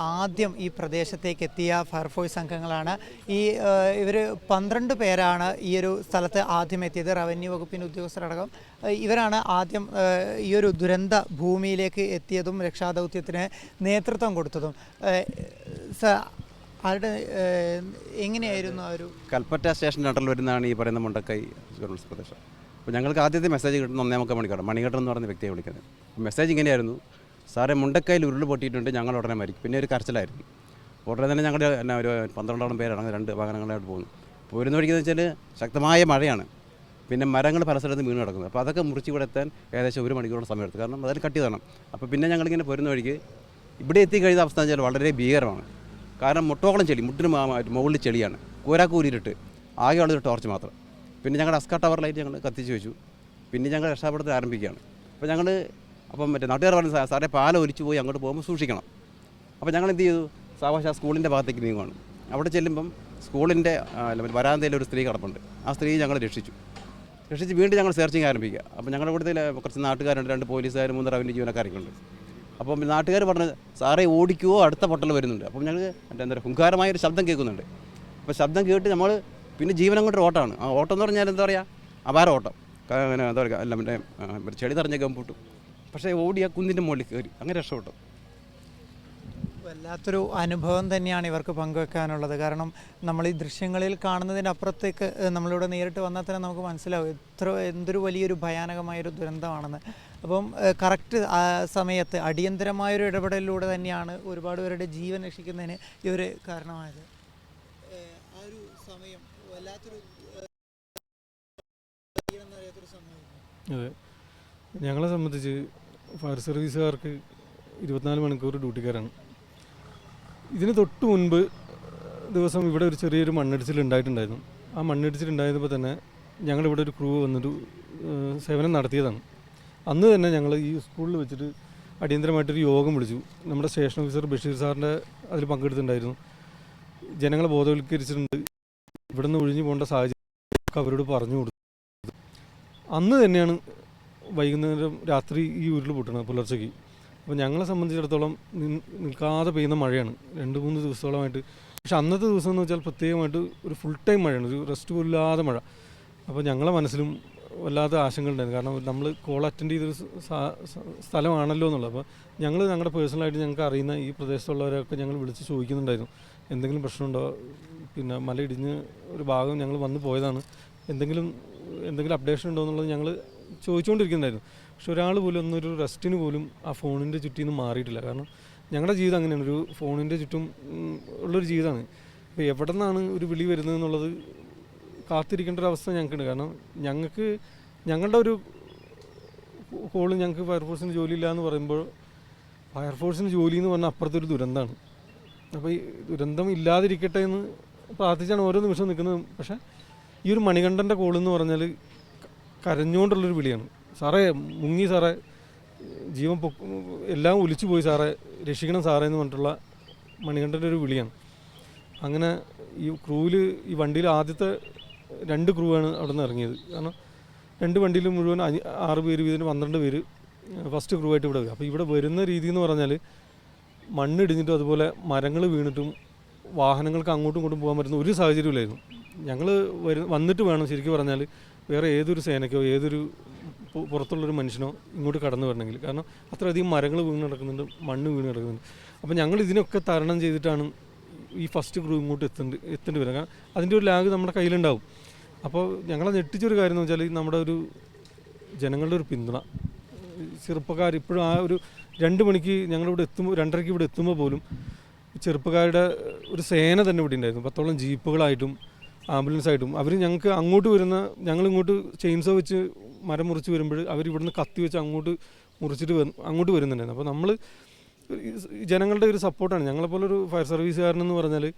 ആദ്യം ഈ പ്രദേശത്തേക്ക് എത്തിയ ഫയർഫോഴ്സ് സംഘങ്ങളാണ് ഈ ഇവർ പന്ത്രണ്ട് പേരാണ് ഈ ഒരു സ്ഥലത്ത് ആദ്യം എത്തിയത് റവന്യൂ വകുപ്പിന്റെ ഉദ്യോഗസ്ഥരടക്കം. ഇവരാണ് ആദ്യം ഈ ഒരു ദുരന്ത ഭൂമിയിലേക്ക് എത്തിയതും രക്ഷാദൗത്യത്തിന് നേതൃത്വം കൊടുത്തതും. ആരുടെ എങ്ങനെയായിരുന്നു ആ ഒരു കൽപ്പറ്റ സ്റ്റേഷൻ അണ്ടറിൽ വരുന്നതാണ് ഈ പറയുന്ന മുണ്ടക്കൈ ടൂറിസ്റ്റ് പ്രദേശം. അപ്പോൾ ഞങ്ങൾക്ക് ആദ്യത്തെ മെസ്സേജ് കിട്ടുന്ന ഒന്നേ മുക്കാൽ മണിക്കാണ്. മണികണ്ഠൻ എന്ന് പറയുന്ന വ്യക്തിയെ വിളിക്കുന്നത്. മെസ്സേജ് ഇങ്ങനെയായിരുന്നു. സാറേ മുണ്ടക്കൈയിൽ ഉരുൾ പൊട്ടിയിട്ടുണ്ട് ഞങ്ങൾ ഉടനെ മരിക്കും. പിന്നെ ഒരു കരച്ചിലായിരുന്നു. ഉടനെ തന്നെ ഞങ്ങളുടെ എന്നാ ഒരു പന്ത്രണ്ടോളം പേരടങ്ങുന്ന രണ്ട് വാഹനങ്ങളായിട്ട് പോകുന്നു. പോരുന്ന വഴിക്കെന്ന് വെച്ചാൽ ശക്തമായ മഴയാണ്. പിന്നെ മരങ്ങൾ പല സ്ഥലത്തും വീണ് കിടക്കുന്നത് അപ്പോൾ അതൊക്കെ മുറിച്ച് ഇവിടെ എത്താൻ ഏകദേശം ഒരു മണിക്കൂറോളം സമയം എടുത്തു കാരണം അതിൽ കട്ടി തരണം അപ്പോൾ പിന്നെ ഞങ്ങളിങ്ങനെ പോരുന്ന വഴിക്ക് ഇവിടെ എത്തിക്കഴിഞ്ഞ അവസ്ഥ വെച്ചാൽ വളരെ ഭീകരമാണ്. കാരണം മുട്ടോളം ചെളി മുട്ടിന് മുകളിൽ ചെളിയാണ്. കൂരാക്കൂരിട്ട് ആകെ ഉള്ളൊരു ടോർച്ച് മാത്രം. പിന്നെ ഞങ്ങളുടെ അസ്കാ ടവർ ലൈറ്റ് ഞങ്ങൾ കത്തിച്ച് വെച്ചു. പിന്നെ ഞങ്ങൾ രക്ഷാപ്പെടുത്തൽ ആരംഭിക്കുകയാണ്. അപ്പോൾ ഞങ്ങൾ അപ്പം മറ്റേ നാട്ടുകാർ പറഞ്ഞു "സാ- സാറേ പാലം ഒലിച്ചു പോയി അങ്ങോട്ട് പോകുമ്പോൾ സൂക്ഷിക്കണം. അപ്പോൾ ഞങ്ങൾ എന്ത് ചെയ്തു? സാവകാശ ആ സ്കൂളിന്റെ ഭാഗത്തേക്ക് നീങ്ങുകയാണ് അവിടെ ചെല്ലുമ്പം സ്കൂളിന്റെ വരാന്തയിൽ ഒരു സ്ത്രീ കിടപ്പുണ്ട്. ആ സ്ത്രീ ഞങ്ങൾ രക്ഷിച്ചു. രക്ഷിച്ച് വീണ്ടും ഞങ്ങൾ സെർച്ചിങ് ആരംഭിക്കുക. അപ്പോൾ ഞങ്ങളുടെ കൂട്ടത്തിൽ കുറച്ച് നാട്ടുകാരുണ്ട് രണ്ട് പോലീസുകാർ മൂന്ന് റവന്യൂ ജീവനക്കാരൊക്കെ ഉണ്ട്. അപ്പം നാട്ടുകാർ പറഞ്ഞ് സാറേ ഓടിക്കുവോ? അടുത്ത പൊട്ടൽ വരുന്നുണ്ട്. അപ്പം ഞങ്ങൾ എന്താ പറയുക ഹുങ്കാരമായ ഒരു ശബ്ദം കേൾക്കുന്നുണ്ട്. അപ്പോൾ ശബ്ദം കേട്ട് നമ്മൾ പിന്നെ ജീവനം കൊണ്ട് ഓട്ടമാണ്. ആ ഓട്ടം എന്ന് പറഞ്ഞാൽ എന്താ പറയുക അപാര ഓട്ടം. എന്താ പറയുക അല്ല മറ്റേ ചെടി തറഞ്ഞ ഗംപൂട്ടും. പക്ഷേ ഓടി ആ കുന്നിന്റെ മുകളിൽ കയറി. അങ്ങനെ രക്ഷപ്പെട്ടു. വല്ലാത്തൊരു അനുഭവം തന്നെയാണ് ഇവർക്ക് പങ്കുവെക്കാനുള്ളത്. കാരണം നമ്മൾ ഈ ദൃശ്യങ്ങളിൽ കാണുന്നതിന്റെ അപ്പുറത്തേക്ക് ഏഹ്, നമ്മളിവിടെ നേരിട്ട് വന്നാൽ തന്നെ നമുക്ക് മനസ്സിലാവും എത്ര എന്തൊരു വലിയൊരു ഭയാനകമായൊരു ദുരന്തമാണെന്ന്. അപ്പം കറക്റ്റ് സമയത്ത് അടിയന്തരമായൊരു ഇടപെടലിലൂടെ തന്നെയാണ് ഒരുപാട് പേരുടെ ജീവൻ രക്ഷിക്കുന്നതിന് ഇവർ കാരണമായത്. ആ ഒരു സമയം വല്ലാത്തൊരു അതെ. ഞങ്ങളെ സംബന്ധിച്ച് ഫയർ സർവീസുകാർക്ക് ഇരുപത്തിനാല് മണിക്കൂർ ഡ്യൂട്ടിക്കാരാണ്. ഇതിന് തൊട്ട് മുൻപ് ദിവസം ഇവിടെ ഒരു ചെറിയൊരു മണ്ണിടിച്ചിൽ ഉണ്ടായിട്ടുണ്ടായിരുന്നു. ആ മണ്ണിടിച്ചിൽ ഉണ്ടായപ്പോൾ തന്നെ ഞങ്ങളിവിടെ ഒരു ക്രൂ വന്നൊരു സേവനം നടത്തിയതാണ്. അന്ന് തന്നെ ഞങ്ങൾ ഈ സ്കൂളിൽ വെച്ചിട്ട് അടിയന്തരമായിട്ടൊരു യോഗം വിളിച്ചു. നമ്മുടെ സ്റ്റേഷൻ ഓഫീസർ ബഷീർ സാറിന്റെ അതിൽ പങ്കെടുത്തിട്ടുണ്ടായിരുന്നു. ജനങ്ങളെ ബോധവൽക്കരിച്ചിട്ടുണ്ട്. ഇവിടുന്ന് ഒഴിഞ്ഞു പോകേണ്ട സാഹചര്യം അവരോട് പറഞ്ഞു കൊടുത്തു. അന്ന് തന്നെയാണ് വൈകുന്നേരം രാത്രി ഈ ഉരുൾ പൊട്ടണം പുലർച്ചയ്ക്ക്. അപ്പോൾ ഞങ്ങളെ സംബന്ധിച്ചിടത്തോളം നിൽക്കാതെ പെയ്യുന്ന മഴയാണ്. രണ്ട് മൂന്ന് ദിവസത്തോളമായിട്ട്. പക്ഷെ അന്നത്തെ ദിവസം എന്ന് വെച്ചാൽ പ്രത്യേകമായിട്ട് ഒരു ഫുൾ ടൈം മഴയാണ്. ഒരു റെസ്റ്റ് പോലില്ലാതെ മഴ. അപ്പോൾ ഞങ്ങളെ മനസ്സിലും വല്ലാത്ത ആശങ്കയുണ്ടായിരുന്നു കാരണം നമ്മൾ കോൾ അറ്റൻഡ് ചെയ്തൊരു സ്ഥലമാണല്ലോ എന്നുള്ളത്. അപ്പോൾ ഞങ്ങൾ ഞങ്ങളുടെ പേഴ്സണലായിട്ട് ഞങ്ങൾക്ക് അറിയുന്ന ഈ പ്രദേശത്തുള്ളവരൊക്കെ ഞങ്ങൾ വിളിച്ച് ചോദിക്കുന്നുണ്ടായിരുന്നു. എന്തെങ്കിലും പ്രശ്നമുണ്ടോ? പിന്നെ മല ഇടിഞ്ഞ് ഒരു ഭാഗം ഞങ്ങൾ വന്നു പോയതാണ്. എന്തെങ്കിലും എന്തെങ്കിലും അപ്ഡേഷൻ ഉണ്ടോ എന്നുള്ളത് ഞങ്ങൾ ചോദിച്ചുകൊണ്ടിരിക്കുന്നുണ്ടായിരുന്നു. പക്ഷെ ഒരാൾ പോലും ഒന്നൊരു റെസ്റ്റിന് പോലും ആ ഫോണിന്റെ ചുറ്റിൽ നിന്ന് മാറിയിട്ടില്ല. കാരണം ഞങ്ങളുടെ ജീവിതം അങ്ങനെയാണ്. ഒരു ഫോണിന്റെ ചുറ്റും ഉള്ളൊരു ജീവിതമാണ്. ഇപ്പോൾ എവിടെ നിന്നാണ് ഒരു വിളി വരുന്നത് എന്നുള്ളത് കാത്തിരിക്കേണ്ട ഒരു അവസ്ഥ ഞങ്ങൾക്കുണ്ട്. കാരണം ഞങ്ങൾക്ക് ഞങ്ങളുടെ ഒരു കോൾ ഞങ്ങൾക്ക് ഫയർഫോഴ്സിന് ജോലിയില്ല എന്ന് പറയുമ്പോൾ ഫയർഫോഴ്സിന് ജോലി എന്ന് പറഞ്ഞാൽ അപ്പുറത്തൊരു ദുരന്തമാണ്. അപ്പോൾ ഈ ദുരന്തം ഇല്ലാതിരിക്കട്ടെ എന്ന് പ്രാർത്ഥിച്ചാണ് ഓരോ നിമിഷം നിൽക്കുന്നത്. പക്ഷേ ഈ ഒരു മണികണ്ഠന്റെ കോൾ എന്ന് പറഞ്ഞാൽ കരഞ്ഞുകൊണ്ടുള്ളൊരു വിളിയാണ്. സാറേ മുങ്ങി സാറേ ജീവൻ എല്ലാം ഒലിച്ചു പോയി സാറേ രക്ഷിക്കണം സാറേ എന്ന് പറഞ്ഞിട്ടുള്ള മണികണ്ഠന്റെ ഒരു വിളിയാണ്. അങ്ങനെ ഈ ക്രൂവിൽ ഈ വണ്ടിയിൽ ആദ്യത്തെ രണ്ട് ക്രൂ ആണ് അവിടെ നിന്ന് ഇറങ്ങിയത്. കാരണം രണ്ട് വണ്ടിയിൽ മുഴുവൻ ആറ് പേര് വീതിന് പന്ത്രണ്ട് പേര് ഫസ്റ്റ് ക്രൂ ആയിട്ട് ഇവിടെ വരും. അപ്പോൾ ഇവിടെ വരുന്ന രീതി എന്ന് പറഞ്ഞാൽ മണ്ണിടിഞ്ഞിട്ടും അതുപോലെ മരങ്ങൾ വീണിട്ടും വാഹനങ്ങൾക്ക് അങ്ങോട്ടും ഇങ്ങോട്ടും പോകാൻ പറ്റുന്ന ഒരു സാഹചര്യമില്ലായിരുന്നു ഞങ്ങൾ വന്നിട്ട് വേണം ശരിക്കും പറഞ്ഞാൽ വേറെ ഏതൊരു സേനയ്ക്കോ ഏതൊരു പുറത്തുള്ളൊരു മനുഷ്യനോ ഇങ്ങോട്ട് കടന്നു വരണമെങ്കിൽ. കാരണം അത്രയധികം മരങ്ങൾ വീണ് കിടക്കുന്നുണ്ട് മണ്ണ് വീണ് കിടക്കുന്നുണ്ട്. അപ്പോൾ ഞങ്ങൾ ഇതിനൊക്കെ തരണം ചെയ്തിട്ടാണ് ഈ ഫസ്റ്റ് ക്രൂ ഇങ്ങോട്ട് എത്തേണ്ടി എത്തേണ്ടി വരിക. കാരണം അതിന്റെ ഒരു ലാഗ് നമ്മുടെ കയ്യിലുണ്ടാവും. അപ്പോൾ ഞങ്ങളെ ഞെട്ടിച്ചൊരു കാര്യം എന്ന് വെച്ചാൽ നമ്മുടെ ഒരു ജനങ്ങളുടെ ഒരു പിന്തുണ. ചെറുപ്പക്കാർ ഇപ്പോഴും ആ ഒരു രണ്ട് മണിക്ക് ഞങ്ങളിവിടെ എത്തുമ്പോൾ രണ്ടരയ്ക്ക് ഇവിടെ എത്തുമ്പോൾ പോലും ചെറുപ്പക്കാരുടെ ഒരു സേന തന്നെ ഇവിടെ ഉണ്ടായിരുന്നു. പത്തോളം ജീപ്പുകളായിട്ടും ആംബുലൻസ് ആയിട്ടും അവർ ഞങ്ങൾക്ക് അങ്ങോട്ട് വരുന്ന ഞങ്ങൾ ഇങ്ങോട്ട് ചെയിൻസോ വെച്ച് മരം മുറിച്ച് വരുമ്പോൾ അവർ ഇവിടുന്ന് കത്തി വെച്ച് അങ്ങോട്ട് മുറിച്ചിട്ട് അങ്ങോട്ട് വരുന്നുണ്ടായിരുന്നു. അപ്പോൾ നമ്മൾ ജനങ്ങളുടെ ഒരു സപ്പോർട്ടാണ്. ഞങ്ങളെപ്പോലെ ഒരു ഫയർ സർവീസുകാരനെന്ന് പറഞ്ഞാൽ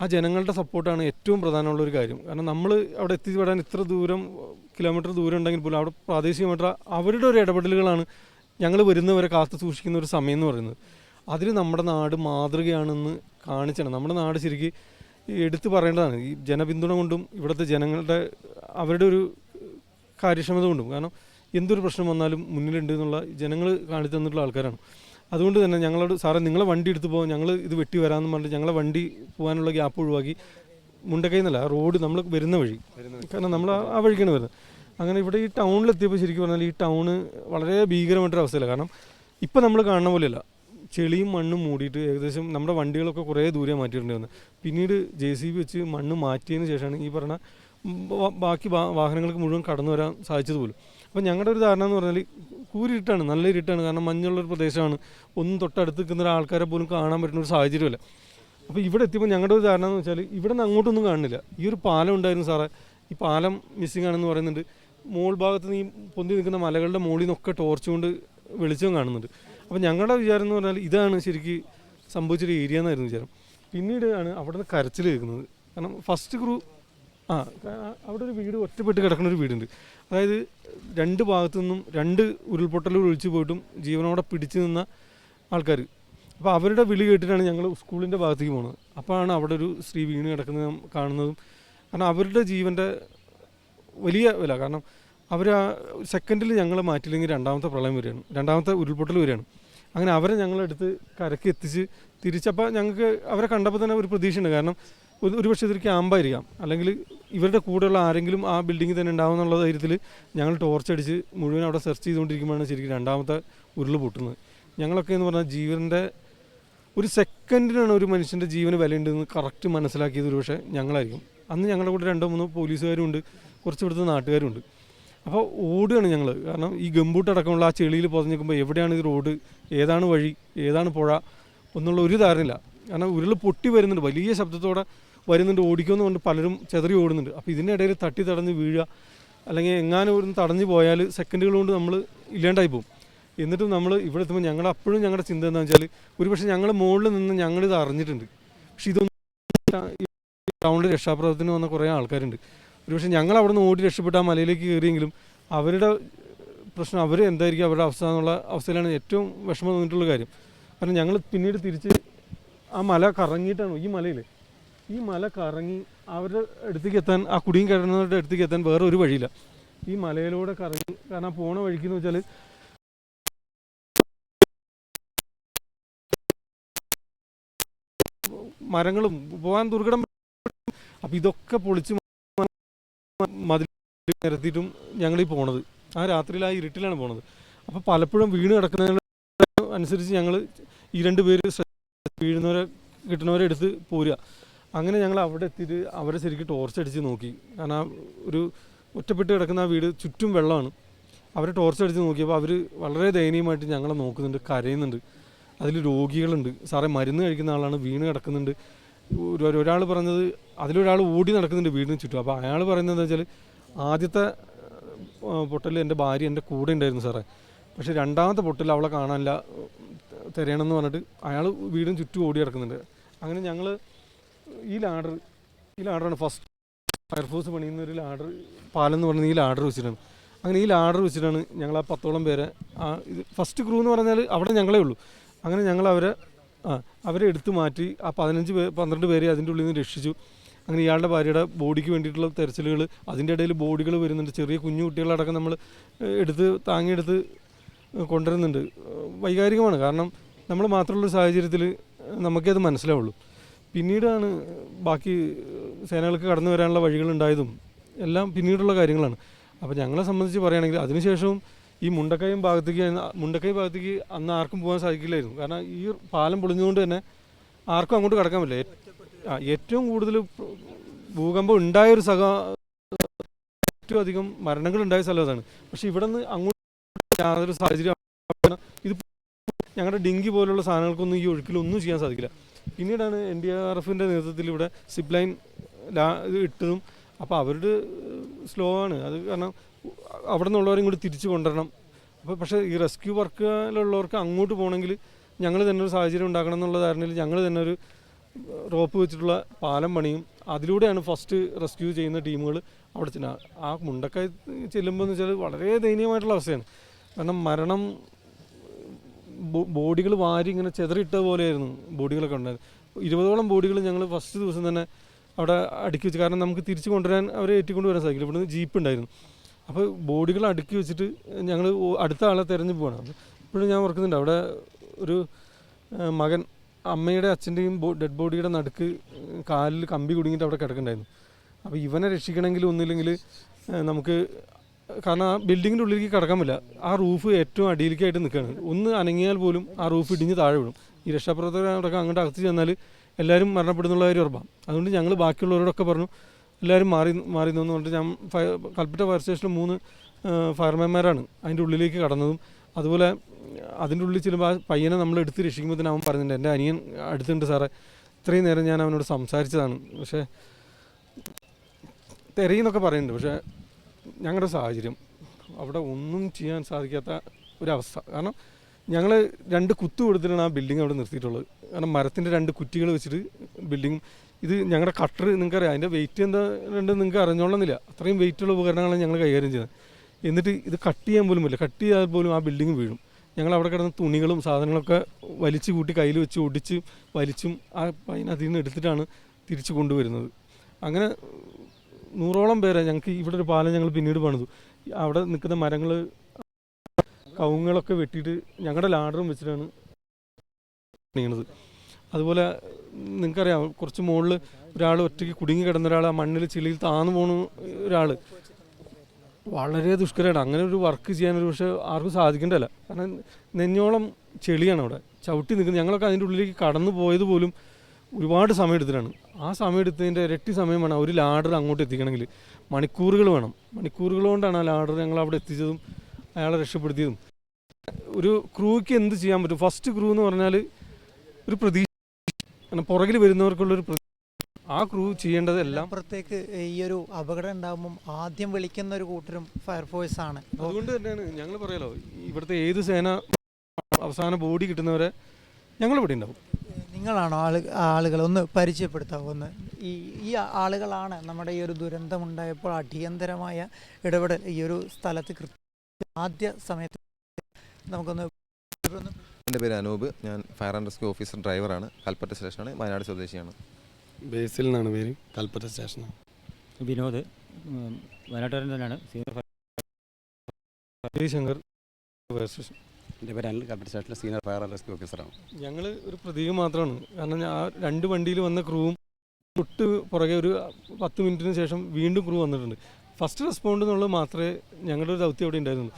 ആ ജനങ്ങളുടെ സപ്പോർട്ടാണ് ഏറ്റവും പ്രധാനമുള്ള ഒരു കാര്യം. കാരണം നമ്മൾ അവിടെ എത്തിപ്പെടാൻ ഇത്ര ദൂരം കിലോമീറ്റർ ദൂരം ഉണ്ടെങ്കിൽ പോലും അവിടെ പ്രാദേശികമായിട്ട് അവരുടെ ഒരു ഇടപെടലുകളാണ് ഞങ്ങൾ വരുന്നവരെ കാത്തു സൂക്ഷിക്കുന്ന ഒരു സമയം എന്ന് പറയുന്നത്. അതിൽ നമ്മുടെ നാട് മാതൃകയാണെന്ന് കാണിച്ചാണ്. നമ്മുടെ നാട് ശരിക്കും എടുത്തു പറയേണ്ടതാണ്. ഈ ജനപിന്തുണ കൊണ്ടും ഇവിടുത്തെ ജനങ്ങളുടെ അവരുടെ ഒരു കാര്യക്ഷമത കൊണ്ടും. കാരണം എന്തൊരു പ്രശ്നം വന്നാലും മുന്നിലുണ്ട് എന്നുള്ള ജനങ്ങൾ കാണിച്ചു തന്നിട്ടുള്ള ആൾക്കാരാണ്. അതുകൊണ്ട് തന്നെ ഞങ്ങളോട് സാറേ നിങ്ങളെ വണ്ടി എടുത്ത് പോകാൻ ഞങ്ങൾ ഇത് വെട്ടി വരാമെന്ന് പറഞ്ഞിട്ട് ഞങ്ങളെ വണ്ടി പോകാനുള്ള ഗ്യാപ്പ് ഒഴിവാക്കി മുണ്ടക്കൈ റോഡ് നമ്മൾ വരുന്ന വഴി. കാരണം നമ്മൾ ആ വഴിക്കാണ് വരുന്നത്. അങ്ങനെ ഇവിടെ ഈ ടൗണിലെത്തിയപ്പോൾ ശരിക്കും പറഞ്ഞാൽ ഈ ടൗണ് വളരെ ഭീകരമായിട്ടൊരു അവസ്ഥയില്ല കാരണം ഇപ്പം നമ്മൾ കാണുന്ന പോലെയല്ല. ചെളിയും മണ്ണും മൂടിയിട്ട് ഏകദേശം നമ്മുടെ വണ്ടികളൊക്കെ കുറേ ദൂരെ മാറ്റിയിട്ടുണ്ട് വന്ന് പിന്നീട് ജെ സി ബി വെച്ച് മണ്ണ് മാറ്റിയതിന് ശേഷമാണ് ഈ പറഞ്ഞ ബാക്കി വാഹനങ്ങൾക്ക് മുഴുവൻ കടന്നു വരാൻ സാധിച്ചത് പോലും. അപ്പോൾ ഞങ്ങളുടെ ഒരു ധാരണ എന്ന് പറഞ്ഞാൽ കൂരിട്ടാണ് നല്ല ഇരുട്ടാണ്. കാരണം മഞ്ഞുള്ളൊരു പ്രദേശമാണ്. ഒന്നും തൊട്ടടുത്ത് നിൽക്കുന്ന ആൾക്കാരെ പോലും കാണാൻ പറ്റുന്ന ഒരു സാഹചര്യമല്ല. അപ്പോൾ ഇവിടെ എത്തിയപ്പോൾ ഞങ്ങളുടെ ഒരു ധാരണ എന്ന് വെച്ചാൽ ഇവിടെ നിന്ന് അങ്ങോട്ടൊന്നും കാണുന്നില്ല. ഈ ഒരു പാലം ഉണ്ടായിരുന്നു സാറേ. ഈ പാലം മിസ്സിംഗ് ആണെന്ന് പറയുന്നുണ്ട്. മോൾ ഭാഗത്ത് നിന്ന് ഈ പൊന്തി നിൽക്കുന്ന മലകളുടെ മുകളിൽ നിന്നൊക്കെ ടോർച്ച് കൊണ്ട് വെളിച്ചം കാണുന്നുണ്ട്. അപ്പോൾ ഞങ്ങളുടെ വിചാരം എന്ന് പറഞ്ഞാൽ ഇതാണ് ശരിക്കും സംഭവിച്ചൊരു ഏരിയ എന്നായിരുന്നു വിചാരം. പിന്നീട് ആണ് അവിടെ നിന്ന് കരച്ചിൽ കേൾക്കുന്നത്. കാരണം ഫസ്റ്റ് ക്രൂ ആ അവിടെ ഒരു വീട് ഒറ്റപ്പെട്ട് കിടക്കുന്ന ഒരു വീടുണ്ട്. അതായത് രണ്ട് ഭാഗത്തു നിന്നും രണ്ട് ഉരുൾപൊട്ടലുകൾ ഒഴിച്ചു പോയിട്ടും ജീവനോടെ പിടിച്ചു നിന്ന ആൾക്കാർ അപ്പോൾ അവരുടെ വിളി കേട്ടിട്ടാണ് ഞങ്ങൾ സ്കൂളിന്റെ ഭാഗത്തേക്ക് പോകുന്നത് അപ്പോഴാണ് അവിടെ ഒരു സ്ത്രീ വീണ് കിടക്കുന്നത് കാണുന്നതും. കാരണം അവരുടെ ജീവന്റെ വലിയ വില. കാരണം അവർ ആ സെക്കൻഡിൽ ഞങ്ങൾ മാറ്റിയില്ലെങ്കിൽ രണ്ടാമത്തെ പ്രളയം വരികയാണ്. രണ്ടാമത്തെ ഉരുൾപൊട്ടൽ വരികയാണ്. അങ്ങനെ അവരെ ഞങ്ങളെടുത്ത് കരക്ക് എത്തിച്ച് തിരിച്ചപ്പോൾ ഞങ്ങൾക്ക് അവരെ കണ്ടപ്പോൾ തന്നെ ഒരു പ്രതീക്ഷയുണ്ട്. കാരണം ഒരു ഒരുപക്ഷെ ഇതൊരു ക്യാമ്പായിരിക്കാം. അല്ലെങ്കിൽ ഇവരുടെ കൂടെയുള്ള ആരെങ്കിലും ആ ബിൽഡിങ്ങിൽ തന്നെ ഉണ്ടാവും എന്നുള്ള ധൈര്യത്തിൽ ഞങ്ങൾ ടോർച്ച് അടിച്ച് മുഴുവൻ അവിടെ സെർച്ച് ചെയ്തുകൊണ്ടിരിക്കുമ്പോഴാണ് ശരിക്കും രണ്ടാമത്തെ ഉരുൾ പൊട്ടുന്നത്. ഞങ്ങളൊക്കെ എന്ന് പറഞ്ഞാൽ ജീവന്റെ ഒരു സെക്കൻഡിനാണ് ഒരു മനുഷ്യന്റെ ജീവന് വിലയുണ്ടെന്ന് കറക്റ്റ് മനസ്സിലാക്കിയത് ഒരു പക്ഷേ ഞങ്ങളായിരിക്കും. അന്ന് ഞങ്ങളുടെ കൂടെ രണ്ടോ മൂന്നോ പോലീസുകാരും ഉണ്ട്. കുറച്ച് ഇവിടുത്തെ നാട്ടുകാരും ഉണ്ട്. അപ്പോൾ ഓടുകയാണ് ഞങ്ങൾ കാരണം ഈ ഗംബൂട്ടടക്കമുള്ള ആ ചെളിയിൽ പുതഞ്ഞ് നിൽക്കുമ്പോൾ എവിടെയാണ് ഈ റോഡ്? ഏതാണ് വഴി? ഏതാണ് പുഴ? ഒന്നുള്ള ഒരു ധാരണയില്ല. കാരണം ഉരുൾ പൊട്ടി വരുന്നുണ്ട്. വലിയ ശബ്ദത്തോടെ വരുന്നുണ്ട്. ഓടിക്കുമെന്ന് കൊണ്ട് പലരും ചെതറി ഓടുന്നുണ്ട്. അപ്പോൾ ഇതിന്റെ ഇടയിൽ തട്ടി തടഞ്ഞ് വീഴുക അല്ലെങ്കിൽ എങ്ങാനും ഒരു തടഞ്ഞു പോയാൽ സെക്കൻഡുകൾ കൊണ്ട് നമ്മൾ ഇല്ലാണ്ടായി പോകും. എന്നിട്ടും നമ്മൾ ഇവിടെ എത്തുമ്പോൾ ഞങ്ങൾ അപ്പോഴും ഞങ്ങളുടെ ചിന്ത എന്താണെന്ന് വെച്ചാൽ ഒരുപക്ഷെ ഞങ്ങൾ മുകളിൽ നിന്ന് ഞങ്ങളിത് അറിഞ്ഞിട്ടുണ്ട്. പക്ഷെ ഇതൊന്നും ടൗണിൽ രക്ഷാപ്രവർത്തനം വന്ന കുറേ ആൾക്കാരുണ്ട്. ഒരുപക്ഷെ ഞങ്ങൾ അവിടെ നിന്ന് ഓടി രക്ഷപ്പെട്ട് ആ മലയിലേക്ക് കയറിയെങ്കിലും അവരുടെ പ്രശ്നം അവർ എന്തായിരിക്കും അവരുടെ അവസ്ഥ എന്നുള്ള അവസ്ഥയിലാണ് ഏറ്റവും വിഷമം തോന്നിയിട്ടുള്ള കാര്യം. കാരണം ഞങ്ങൾ പിന്നീട് തിരിച്ച് ആ മല കറങ്ങിയിട്ടാണ് ഈ മലയിൽ. ഈ മല കറങ്ങി അവരുടെ അടുത്തേക്ക് എത്താൻ ആ കുടിയും കിടന്നവരുടെ അടുത്തേക്ക് എത്താൻ വേറെ ഒരു വഴിയില്ല. ഈ മലയിലൂടെ കറങ്ങി കാരണം പോണ വഴിക്ക് എന്ന് വെച്ചാൽ മരങ്ങളും പോകാൻ ദുർഘടം. അപ്പം ഇതൊക്കെ പൊളിച്ച് മതിൽ നിരത്തിയിട്ടും ഞങ്ങൾ ഈ പോണത്. ആ രാത്രിയിൽ ആ ഇരുട്ടിലാണ് പോണത്. അപ്പോൾ പലപ്പോഴും വീണ് കിടക്കുന്നതിന് അനുസരിച്ച് ഞങ്ങൾ ഈ രണ്ട് പേര് വീഴുന്നവരെ കിട്ടുന്നവരെ എടുത്ത് പോരുക. അങ്ങനെ ഞങ്ങൾ അവിടെ എത്തിയിട്ട് അവരെ ശരിക്കും ടോർച്ച് അടിച്ച് നോക്കി. കാരണം ആ ഒരു ഒറ്റപ്പെട്ട് കിടക്കുന്ന ആ വീട് ചുറ്റും വെള്ളമാണ്. അവരെ ടോർച്ച് അടിച്ച് നോക്കിയപ്പോൾ അവർ വളരെ ദയനീയമായിട്ട് ഞങ്ങളെ നോക്കുന്നുണ്ട് കരയുന്നുണ്ട്. അതിൽ രോഗികളുണ്ട്. സാറേ മരുന്ന് കഴിക്കുന്ന ആളാണ് വീണ് കിടക്കുന്നുണ്ട്. ഒരാൾ പറഞ്ഞത് അതിലൊരാൾ ഓടി നടക്കുന്നുണ്ട് വീടിന് ചുറ്റും. അപ്പോൾ അയാൾ പറയുന്നത് എന്താ വെച്ചാൽ ആദ്യത്തെ പൊട്ടൽ എന്റെ ഭാര്യ എന്റെ കൂടെ ഉണ്ടായിരുന്നു സാറേ. പക്ഷേ രണ്ടാമത്തെ പൊട്ടൽ അവളെ കാണാനില്ല തിരയണമെന്ന് പറഞ്ഞിട്ട് അയാൾ വീടിന് ചുറ്റും ഓടി നടക്കുന്നുണ്ട്. അങ്ങനെ ഞങ്ങൾ ഈ ലാഡർ ഈ ലാഡറാണ് ഫസ്റ്റ് ഫയർഫോഴ്സ് പണിയുന്ന ഒരു ലാഡർ പാലം പറഞ്ഞ ഈ ലാഡർ വെച്ചിട്ടാണ്. അങ്ങനെ ഈ ലാഡർ വെച്ചിട്ടാണ് ഞങ്ങൾ ആ പത്തോളം പേരെ ആ ഇത് ഫസ്റ്റ് ക്രൂ എന്ന് പറഞ്ഞാൽ അവിടെ ഞങ്ങളേ ഉള്ളൂ. അങ്ങനെ ഞങ്ങൾ അവരെ ആ അവരെ എടുത്തു മാറ്റി ആ പതിനഞ്ച് പേ പന്ത്രണ്ട് പേരെ അതിന്റെ ഉള്ളിൽ നിന്ന് രക്ഷിച്ചു. അങ്ങനെ ഇയാളുടെ ഭാര്യയുടെ ബോഡിക്ക് വേണ്ടിയിട്ടുള്ള തെരച്ചിലുകൾ അതിന്റെ ഇടയിൽ ബോഡികൾ വരുന്നുണ്ട്. ചെറിയ കുഞ്ഞു കുട്ടികളടക്കം നമ്മൾ എടുത്ത് താങ്ങിയെടുത്ത് കൊണ്ടുവരുന്നുണ്ട്. വൈകാരികമാണ്. കാരണം നമ്മൾ മാത്രമുള്ള സാഹചര്യത്തിൽ നമുക്കേ അത് മനസ്സിലാവുള്ളൂ. പിന്നീടാണ് ബാക്കി സേനകൾക്ക് കടന്നു വരാനുള്ള വഴികളുണ്ടായതും എല്ലാം പിന്നീടുള്ള കാര്യങ്ങളാണ്. അപ്പോൾ ഞങ്ങളെ സംബന്ധിച്ച് പറയുകയാണെങ്കിൽ അതിനുശേഷവും ഈ മുണ്ടക്കയം ഭാഗത്തേക്ക് മുണ്ടക്കൈ ഭാഗത്തേക്ക് അന്ന് ആർക്കും പോകാൻ സാധിക്കില്ലായിരുന്നു. കാരണം ഈ പാലം പൊളിഞ്ഞുകൊണ്ട് തന്നെ ആർക്കും അങ്ങോട്ട് കടക്കാൻ പറ്റില്ല. ഏറ്റവും കൂടുതൽ ഭൂകമ്പം ഉണ്ടായൊരു സഹ ഏറ്റവും അധികം മരണങ്ങൾ ഉണ്ടായ സ്ഥലം അതാണ്. പക്ഷെ ഇവിടെ നിന്ന് അങ്ങോട്ട് യാതൊരു സാഹചര്യം ഇത് ഞങ്ങളുടെ ഡിങ്കി പോലുള്ള സാധനങ്ങൾക്കൊന്നും ഈ ഒഴുക്കിലൊന്നും ചെയ്യാൻ സാധിക്കില്ല. പിന്നീടാണ് എൻ ഡി ആർ എഫിന്റെ നേതൃത്വത്തിൽ ഇവിടെ സിപ്ലൈൻ ഇട്ടതും അപ്പോൾ അവരുടെ സ്ലോ ആണ്. അത് കാരണം അവിടെ നിന്നുള്ളവരും കൂടി തിരിച്ചു കൊണ്ടുവരണം. അപ്പോൾ പക്ഷേ ഈ റെസ്ക്യൂ വർക്കിലുള്ളവർക്ക് അങ്ങോട്ട് പോകണമെങ്കിൽ ഞങ്ങൾ തന്നെ ഒരു സാഹചര്യം ഉണ്ടാക്കണം എന്നുള്ള ധാരണയിൽ ഞങ്ങൾ തന്നെ ഒരു റോപ്പ് വെച്ചിട്ടുള്ള പാലം പണിയും അതിലൂടെയാണ് ഫസ്റ്റ് റെസ്ക്യൂ ചെയ്യുന്ന ടീമുകൾ അവിടെ ചെന്ന. ആ മുണ്ടക്കായി ചെല്ലുമ്പോൾ എന്ന് വെച്ചാൽ വളരെ ദയനീയമായിട്ടുള്ള അവസ്ഥയാണ്. കാരണം മരണം ബോഡികൾ വാരി ഇങ്ങനെ ചെതറിയിട്ട പോലെയായിരുന്നു ബോഡികളൊക്കെ ഉണ്ടായത് ഇരുപതോളം ബോഡികൾ ഞങ്ങൾ ഫസ്റ്റ് ദിവസം തന്നെ അവിടെ അടുക്കി വെച്ച്. കാരണം നമുക്ക് തിരിച്ച് കൊണ്ടുവരാൻ അവരെ ഏറ്റിക്കൊണ്ട് കൊണ്ടുവരാൻ സാധിക്കില്ല. ഇവിടുന്ന് ജീപ്പ് ഉണ്ടായിരുന്നു. അപ്പോൾ ബോഡികൾ അടുക്കി വെച്ചിട്ട് ഞങ്ങൾ അടുത്ത ആളെ തിരഞ്ഞു പോകണം ഇപ്പോഴും ഞാൻ ഓർക്കുന്നുണ്ട്. അവിടെ ഒരു മകൻ അമ്മയുടെ അച്ഛന്റെയും ഡെഡ് ബോഡിയുടെ നടുക്ക് കാലിൽ കമ്പി കുടുങ്ങിയിട്ട് അവിടെ കിടക്കണ്ടായിരുന്നു. അപ്പോൾ ഇവനെ രക്ഷിക്കണമെങ്കിൽ ഒന്നുമില്ലെങ്കിൽ നമുക്ക് കാരണം ആ ബിൽഡിങ്ങിന്റെ ഉള്ളിലേക്ക് കിടക്കാൻ പറ്റില്ല. ആ റൂഫ് ഏറ്റവും അടിയിലേക്കായിട്ട് നിൽക്കുകയാണ്. ഒന്ന് അനങ്ങിയാൽ പോലും ആ റൂഫ് ഇടിഞ്ഞ് താഴെ വിടും ഈ രക്ഷാപ്രവർത്തകരടക്കം അങ്ങോട്ട് അകത്ത് ചെന്നാൽ എല്ലാവരും മരണപ്പെടുന്നുള്ള കാര്യം ഉറപ്പാണ്. അതുകൊണ്ട് ഞങ്ങൾ ബാക്കിയുള്ളവരോടൊക്കെ പറഞ്ഞു എല്ലാവരും മാറി മാറി നിന്നു പറഞ്ഞിട്ട് ഞാൻ കൽപ്പറ്റ ഫയർ സ്റ്റേഷനിൽ മൂന്ന് ഫയർമാൻമാരാണ് അതിന്റെ ഉള്ളിലേക്ക് കടന്നതും. അതുപോലെ അതിന്റെ ഉള്ളിൽ ചിലപ്പോൾ ആ പയ്യനെ നമ്മൾ എടുത്ത് രക്ഷിക്കുമ്പോൾ അവൻ പറഞ്ഞിട്ടുണ്ട് എന്റെ അനിയൻ അടുത്തുണ്ട് സാറേ. ഇത്രയും നേരം ഞാൻ അവനോട് സംസാരിച്ചതാണ്. പക്ഷേ തിരയെന്നൊക്കെ പറയുന്നുണ്ട്. പക്ഷേ ഞങ്ങളുടെ സാഹചര്യം അവിടെ ഒന്നും ചെയ്യാൻ സാധിക്കാത്ത ഒരവസ്ഥ. കാരണം ഞങ്ങൾ രണ്ട് കുത്തു കൊടുത്തിട്ടാണ് ആ ബിൽഡിംഗ് അവിടെ നിർത്തിയിട്ടുള്ളത്. കാരണം മരത്തിന്റെ രണ്ട് കുറ്റികൾ വെച്ചിട്ട് ബിൽഡിംഗ് ഇത് ഞങ്ങളുടെ കട്ടർ നിങ്ങൾക്കറിയാം. അതിന്റെ വെയിറ്റ് എന്താ രണ്ട് നിങ്ങൾക്ക് അറിഞ്ഞോളന്നില്ല അത്രയും വെയിറ്റുള്ള ഉപകരണങ്ങളാണ് ഞങ്ങൾ കൈകാര്യം ചെയ്യുന്നത്. എന്നിട്ട് ഇത് കട്ട് ചെയ്യാൻ പോലും പറ്റില്ല. കട്ട് ചെയ്താൽ പോലും ആ ബിൽഡിംഗ് വീഴും. ഞങ്ങൾ അവിടെ കിടന്ന തുണികളും സാധനങ്ങളൊക്കെ വലിച്ചു കൂട്ടി കയ്യിൽ വെച്ച് ഒടിച്ച് വലിച്ചും ആ അതിൽ നിന്ന് എടുത്തിട്ടാണ് തിരിച്ചു കൊണ്ടുവരുന്നത്. അങ്ങനെ നൂറോളം പേരെ ഞങ്ങൾക്ക് ഇവിടെ ഒരു പാലം ഞങ്ങൾ പിന്നീട് പണിതു. അവിടെ നിൽക്കുന്ന മരങ്ങൾ കവുങ്ങളൊക്കെ വെട്ടിയിട്ട് ഞങ്ങളുടെ ലാഡറും വെച്ചിട്ടാണ് പണിയണത് അതുപോലെ നിങ്ങൾക്കറിയാം കുറച്ച് മുകളിൽ ഒരാൾ ഒറ്റയ്ക്ക് കുടുങ്ങി കിടന്ന ഒരാൾ ആ മണ്ണിൽ ചെളിയിൽ താന്നു പോണ ഒരാൾ വളരെ ദുഷ്കരമാണ് അങ്ങനെ ഒരു വർക്ക് ചെയ്യാൻ ഒരു പക്ഷേ ആർക്കും സാധിക്കേണ്ടതല്ല. കാരണം നെഞ്ഞോളം ചെളിയാണ് അവിടെ. ചവിട്ടി നിൽക്കുന്നത് ഞങ്ങളൊക്കെ അതിന്റെ ഉള്ളിലേക്ക് കടന്നു പോയത് പോലും ഒരുപാട് സമയം എടുത്തിട്ടാണ്. ആ സമയം എടുത്തതിന്റെ ഇരട്ടി സമയം വേണം ഒരു ലാഡർ അങ്ങോട്ട് എത്തിക്കണമെങ്കിൽ. മണിക്കൂറുകൾ വേണം. മണിക്കൂറുകൾ കൊണ്ടാണ് ആ ലാഡർ ഞങ്ങൾ അവിടെ എത്തിച്ചതും അയാളെ രക്ഷപ്പെടുത്തിയതും. ഒരു ക്രൂക്ക് എന്ത് ചെയ്യാൻ പറ്റും? ഫസ്റ്റ് ക്രൂ എന്ന് പറഞ്ഞാൽ ഒരു പ്രതീക്ഷ. പുറകിൽ വരുന്നവർക്കുള്ളൊരു പ്രതീക്ഷ. ആ ക്രൂ ചെയ്യേണ്ടതെല്ലാം അപ്പുറത്തേക്ക് ഈ ഒരു അപകടം ഉണ്ടാകുമ്പം ആദ്യം വിളിക്കുന്ന ഒരു കൂട്ടരും ഫയർഫോഴ്സ് ആണ്. അതുകൊണ്ട് തന്നെയാണ് ഞങ്ങൾ പറയാലോ ഇവിടുത്തെ ഏത് സേന അവസാന ബോഡി കിട്ടുന്നവരെ ഞങ്ങൾ ഇവിടെ ഉണ്ടാവും. നിങ്ങളാണോ ആൾ ആളുകൾ ഒന്ന് പരിചയപ്പെടുത്താവോ ഒന്ന്? ഈ ഈ ആളുകളാണ് നമ്മുടെ ഈ ഒരു ദുരന്തമുണ്ടായപ്പോൾ അടിയന്തരമായ ഇടപെടൽ ഈ ഒരു സ്ഥലത്ത് കൃത്യ ആദ്യ സമയത്ത് നമുക്കൊന്ന് എന്റെ പേര് അനൂപ്. ഞാൻ ഫയർ ആൻഡ് റെസ്ക്യൂ ഓഫീസർ ഡ്രൈവറാണ്. കൽപ്പറ്റ സ്റ്റേഷനാണ്. വയനാട് സ്വദേശിയാണ്. ബേസിൽ നിന്നാണ് പേര്. കൽപ്പറ്റ സ്റ്റേഷനാണ് വിനോദ്. വയനാട്ടുകാരൻ തന്നെയാണ്. സീനിയർ ശങ്കർ ഫയർ സ്റ്റേഷൻ എന്റെ പേര് അനിൽ. കൽപ്പറ്റ സ്റ്റേഷനിലെ സീനിയർ ഫയർ ആൻഡ് റെസ്ക്യൂ ഓഫീസറാണ്. ഞങ്ങൾ ഒരു പ്രതീകം മാത്രമാണ്. കാരണം ഞാൻ ആ രണ്ട് വണ്ടിയിൽ വന്ന ക്രൂവും തൊട്ട് പുറകെ ഒരു പത്ത് മിനിറ്റിന് ശേഷം വീണ്ടും ക്രൂ വന്നിട്ടുണ്ട്. ഫസ്റ്റ് റെസ്പോണ്ട് എന്നുള്ളത് മാത്രമേ ഞങ്ങളുടെ ഒരു ദൗത്യം അവിടെ ഉണ്ടായിരുന്നുള്ളൂ.